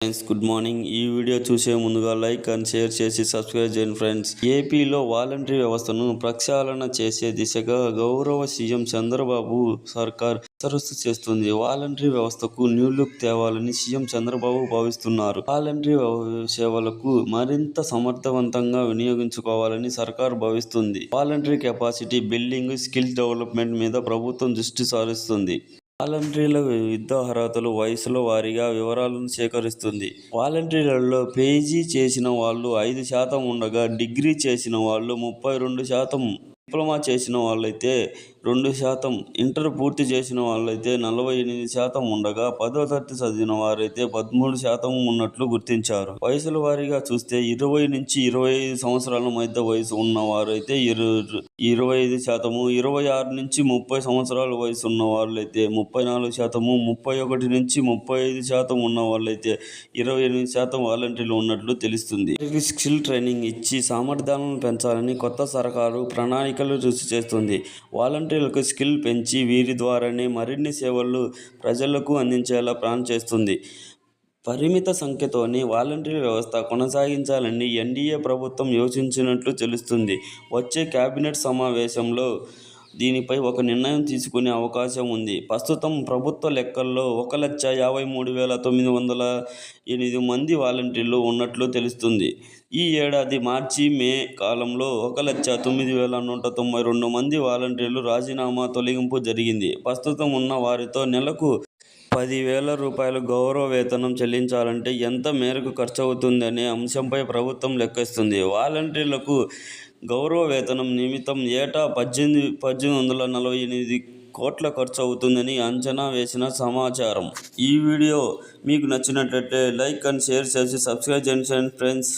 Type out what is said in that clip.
Friends good morning. ఈ video చూసే ముందుగా లైక్ అండ్ షేర్ చేసి సబ్స్క్రైబ్ చేయండి ఫ్రెండ్స్. ఏపీలో వాలంటరీ వ్యవస్థను ప్రక్షాళన చేసే దిశగా గౌరవ సీఎం చంద్రబాబు సర్కార్ సరస్సు చేస్తుంది. వాలంటరీ వ్యవస్థకు న్యూ లుక్ తేవాలని సీఎం చంద్రబాబు భావిస్తున్నారు. వాలంటరీ సేవలకు మరింత సమర్థవంతంగా వినియోగించుకోవాలని సర్కార్ భావిస్తుంది. Voluntary capacity building skill development మీద ప్రభుత్వం దృష్టి సారిస్తుంది. వాలంటీర్ల యుద్ధ అర్హతలు వయసుల వారీగా వివరాలను సేకరిస్తుంది. వాలంటీర్లలో పేజీ చేసిన వాళ్ళు ఐదు శాతం ఉండగా డిగ్రీ చేసిన వాళ్ళు ముప్పై రెండు శాతం డిప్లొమా చేసిన వాళ్ళైతే రెండు శాతం ఇంటర్ పూర్తి చేసిన వాళ్ళైతే నలభై ఎనిమిది శాతం ఉండగా పదో తరగతి చదివిన వారైతే పదమూడు శాతం ఉన్నట్లు గుర్తించారు. వయసుల వారీగా చూస్తే ఇరవై నుంచి ఇరవై ఐదు సంవత్సరాల మధ్య వయసు ఉన్న వారైతే ఇరవై ఐదు శాతము ఇరవై ఆరు నుంచి ముప్పై సంవత్సరాల వయసు ఉన్న వాళ్ళైతే ముప్పై నాలుగు శాతము ముప్పై ఒకటి నుంచి ముప్పై ఐదు శాతం ఉన్న వాళ్ళైతే ఇరవై ఎనిమిది శాతం వాలంటీర్లు ఉన్నట్లు తెలుస్తుంది. స్కిల్ ట్రైనింగ్ ఇచ్చి సామర్థ్యాలను పెంచాలని కొత్త సర్కారు ప్రణాళికలు కృషి చేస్తుంది. వాలంటీర్లకు స్కిల్ పెంచి వీరి ద్వారానే మరిన్ని సేవలు ప్రజలకు అందించేలా ప్లాన్ చేస్తుంది. పరిమిత సంఖ్యతోనే వాలంటీర్ వ్యవస్థ కొనసాగించాలని ఎన్డీఏ ప్రభుత్వం యోచించినట్లు తెలుస్తుంది. వచ్చే కేబినెట్ సమావేశంలో దీనిపై ఒక నిర్ణయం తీసుకునే అవకాశం ఉంది. ప్రస్తుతం ప్రభుత్వ లెక్కల్లో ఒక లక్ష యాభై మూడు వేల తొమ్మిది వందల ఎనిమిది మంది వాలంటీర్లు ఉన్నట్లు తెలుస్తుంది. ఈ ఏడాది మార్చి మే కాలంలో ఒక లక్ష తొమ్మిది వేల నూట తొంభై రెండు మంది వాలంటీర్లు రాజీనామా తొలగింపు జరిగింది. ప్రస్తుతం ఉన్న వారితో నెలకు పదివేల రూపాయలు గౌరవ వేతనం చెల్లించాలంటే ఎంత మేరకు ఖర్చు అవుతుందనే అంశంపై ప్రభుత్వం లెక్కిస్తుంది. వాలంటీర్లకు గౌరవ వేతనం నిమిత్తం ఏటా పద్దెనిమిది పద్దెనిమిది వందల నలభై ఎనిమిది కోట్ల ఖర్చు అవుతుందని అంచనా వేసిన సమాచారం. ఈ వీడియో మీకు నచ్చినట్లయితే లైక్ అండ్ షేర్ చేసి సబ్స్క్రైబ్ చేయండి ఫ్రెండ్స్.